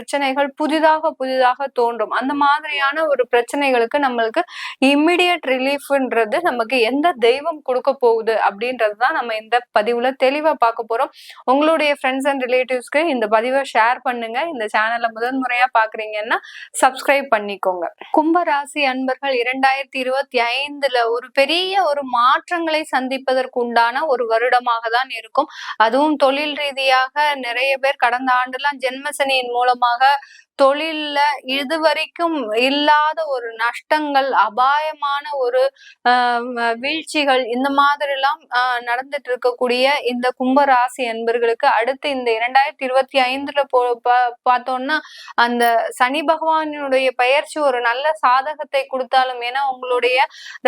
பிரச்சனைகள் புதிதாக புதிதாக தோன்றும். அந்த மாதிரியான ஒரு பிரச்சனைகளுக்கு நம்மளுக்கு இம்மிடியட் ரிலீஃப்ன்றது நமக்கு எந்த தெய்வம் கொடுக்க போகுது அப்படின்றது தான் நம்ம இந்த பதிவுல தெளிவா பார்க்க போறோம். உங்களுடைய ஃப்ரெண்ட்ஸ் அண்ட் ரிலேட்டிவ்ஸ்க்கு இந்த பதிவை ஷேர் பண்ணுங்க. இந்த சேனலை முதன் முறையா பாக்குறீங்கன்னா சப்ஸ்கிரைப் பண்ணிக்கோங்க. கும்பராசி அன்பர்கள் இரண்டாயிரத்தி இருபத்தி ஐந்துல ஒரு பெரிய ஒரு மாற்றங்களை சந்திப்பதற்கு உண்டான ஒரு வருடமாக தான் இருக்கும். அதுவும் தொழில் ரீதியாக நிறைய பேர் கடந்த ஆண்டுலாம் ஜென்மசனியின் மூலமாக தொழில்ல இதுவரைக்கும் இல்லாத ஒரு நஷ்டங்கள் அபாயமான ஒரு வீழ்ச்சிகள் இந்த மாதிரி எல்லாம் நடந்துட்டு இருக்கக்கூடிய இந்த கும்பராசி என்பர்களுக்கு அடுத்து இந்த இரண்டாயிரத்தி இருபத்தி ஐந்துல போ பார்த்தோம்னா அந்த சனி பகவானுடைய பயிற்சி ஒரு நல்ல சாதகத்தை கொடுத்தாலும் ஏன்னா உங்களுடைய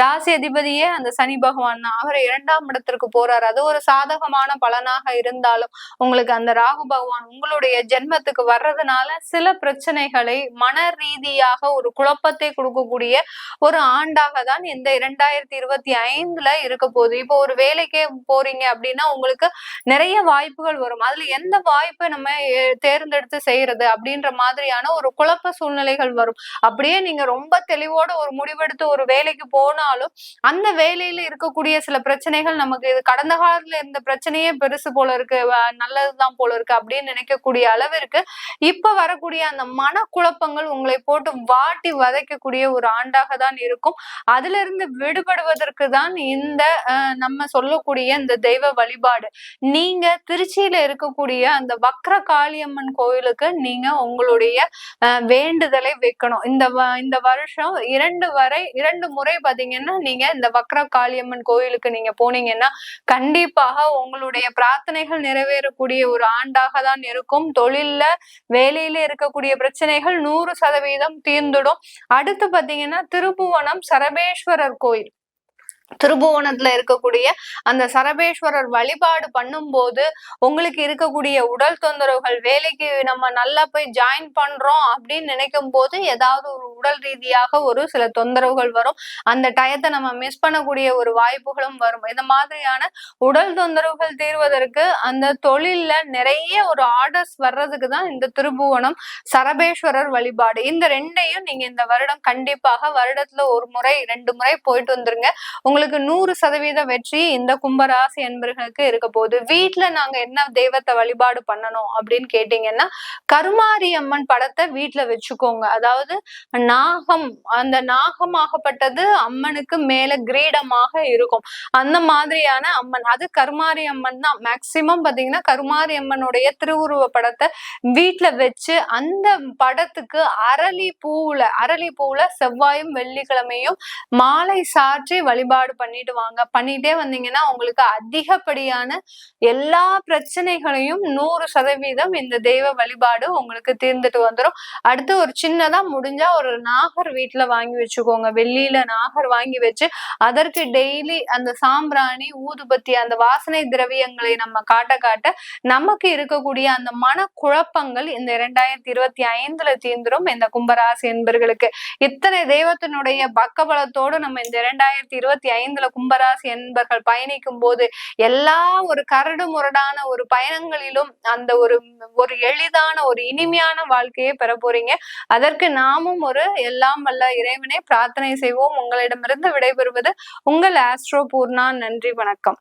ராசி அதிபதியே அந்த சனி பகவான் தான். அவர் இரண்டாம் இடத்திற்கு போறாரு. அது ஒரு சாதகமான பலனாக இருந்தாலும் உங்களுக்கு அந்த ராகு பகவான் உங்களுடைய ஜென்மத்துக்கு வர்றதுனால சில பிரச்சனைகளை மன ரீதியாக ஒரு குழப்பத்தை கொடுக்கக்கூடிய ஒரு ஆண்டாக தான் இந்த இரண்டாயிரத்தி இருபத்தி ஐந்துல இருக்க போகுது. இப்போ ஒரு வேலைக்கே போறீங்க அப்படின்னா உங்களுக்கு நிறைய வாய்ப்புகள் வரும். அதுல எந்த வாய்ப்பை நம்ம தேர்ந்தெடுத்து செய்யறது அப்படின்ற மாதிரியான ஒரு குழப்ப சூழ்நிலைகள் வரும். அப்படியே நீங்க ரொம்ப தெளிவோட ஒரு முடிவெடுத்து ஒரு வேலைக்கு போனாலும் அந்த வேலையில இருக்கக்கூடிய சில பிரச்சனைகள் நமக்கு இது கடந்த காலத்துல இருந்த பிரச்சனையே பெருசு போல இருக்கு நல்லதுதான் போல இருக்கு அப்படின்னு நினைக்கக்கூடிய அளவிற்கு இப்ப வரக்கூடிய அந்த மனக்குழப்பங்கள் உங்களை போட்டு வாட்டி வதைக்கக்கூடிய ஒரு ஆண்டாக தான் இருக்கும். அதுல இருந்து விடுபடுவதற்கு தான் இந்த நம்ம சொல்லக்கூடிய இந்த தெய்வ வழிபாடு. நீங்க திருச்சியில இருக்கக்கூடிய அந்த வக்ர காளியம்மன் கோயிலுக்கு நீங்க உங்களுடைய வேண்டுதலை வைக்கணும். இந்த இந்த வருஷம் இரண்டு வரை இரண்டு முறை பாத்தீங்கன்னா நீங்க இந்த வக்ர காளியம்மன் கோயிலுக்கு நீங்க போனீங்கன்னா கண்டிப்பாக உங்களுடைய பிரார்த்தனைகள் நிறைவேறக்கூடிய ஒரு ஆண்டாக தான் இருக்கும். தொழில்ல வேலையில இருக்கக்கூடிய பிரச்சனைகள் நூறு சதவீதம் தீர்ந்துடும். அடுத்து பாத்தீங்கன்னா திருப்புவனம் சரபேஸ்வரர் கோயில். திருபுவனத்துல இருக்கக்கூடிய அந்த சரபேஸ்வரர் வழிபாடு பண்ணும்போது உங்களுக்கு இருக்கக்கூடிய உடல் தொந்தரவுகள் வேலைக்கு நம்ம நல்லா போய் ஜாயின் பண்றோம் அப்படின்னு நினைக்கும் போது ஏதாவது ஒரு உடல் ரீதியாக ஒரு சில தொந்தரவுகள் வரும். அந்த டயத்தை நம்ம மிஸ் பண்ணக்கூடிய ஒரு வாய்ப்புகளும் வரும். இந்த மாதிரியான உடல் தொந்தரவுகள் தீர்வதற்கு அந்த தொழில்ல நிறைய ஒரு ஆர்டர்ஸ் வர்றதுக்கு தான் இந்த திருபுவனம் சரபேஸ்வரர் வழிபாடு. இந்த ரெண்டையும் நீங்க இந்த வருடம் கண்டிப்பாக வருடத்துல ஒரு முறை ரெண்டு முறை போயிட்டு வந்துருங்க. உங்களுக்கு உங்களுக்கு நூறு சதவீத வெற்றி இந்த கும்பராசி என்பர்களுக்கு இருக்க போகுது. வீட்டுல நாங்க என்ன தெய்வத்தை வழிபாடு பண்ணணும் அப்படின்னு கேட்டீங்கன்னா கருமாரி அம்மன் படத்தை வீட்டுல வச்சுக்கோங்க. அதாவது நாகம் அந்த நாகமாகப்பட்டது அம்மனுக்கு மேல கிரீடமாக இருக்கும். அந்த மாதிரியான அம்மன். அது கருமாரி அம்மன் தான். மேக்சிமம் பாத்தீங்கன்னா கருமாரி அம்மனுடைய திருவுருவ படத்தை வீட்டுல வச்சு அந்த படத்துக்கு அரளி பூவுல அரளி பூவுல செவ்வாயும் வெள்ளிக்கிழமையும் மாலை சாற்றி வழிபாடு ஏற்பாடு பண்ணிட்டு வாங்க. பண்ணிட்டே வந்தீங்கன்னா உங்களுக்கு அதிகப்படியான எல்லா பிரச்சனைகளையும் நூறு சதவீதம் இந்த தெய்வ வழிபாடு உங்களுக்கு தீர்ந்துட்டு வந்துடும் அடுத்து ஒரு சின்னதா முடிஞ்சா ஒரு நாகர் வீட்டுல வாங்கி வச்சுக்கோங்க. வெள்ளியில நாகர் வாங்கி வச்சு அதற்கு டெய்லி அந்த சாம்பிராணி ஊதுபத்தி அந்த வாசனை திரவியங்களை நம்ம காட்ட காட்ட நமக்கு இருக்கக்கூடிய அந்த மன குழப்பங்கள் இந்த இரண்டாயிரத்தி இருபத்தி ஐந்துல தீர்ந்துடும் இந்த கும்பராசி என்பர்களுக்கு. இத்தனை தெய்வத்தினுடைய பக்கபலத்தோடு நம்ம இந்த இரண்டாயிரத்தி இருபத்தி ஐந்துல கும்பராசி என்பர்கள் பயணிக்கும் போது எல்லா ஒரு கரடு முரடான ஒரு பயணங்களிலும் அந்த ஒரு ஒரு எளிதான ஒரு இனிமையான வாழ்க்கையை பெற போறீங்க. அதற்கு நாமும் ஒரு எல்லாம் வல்ல இறைவனை பிரார்த்தனை செய்வோம். உங்களிடமிருந்து விடைபெறுவது உங்கள் ஆஸ்ட்ரோ பூர்ணா. நன்றி வணக்கம்.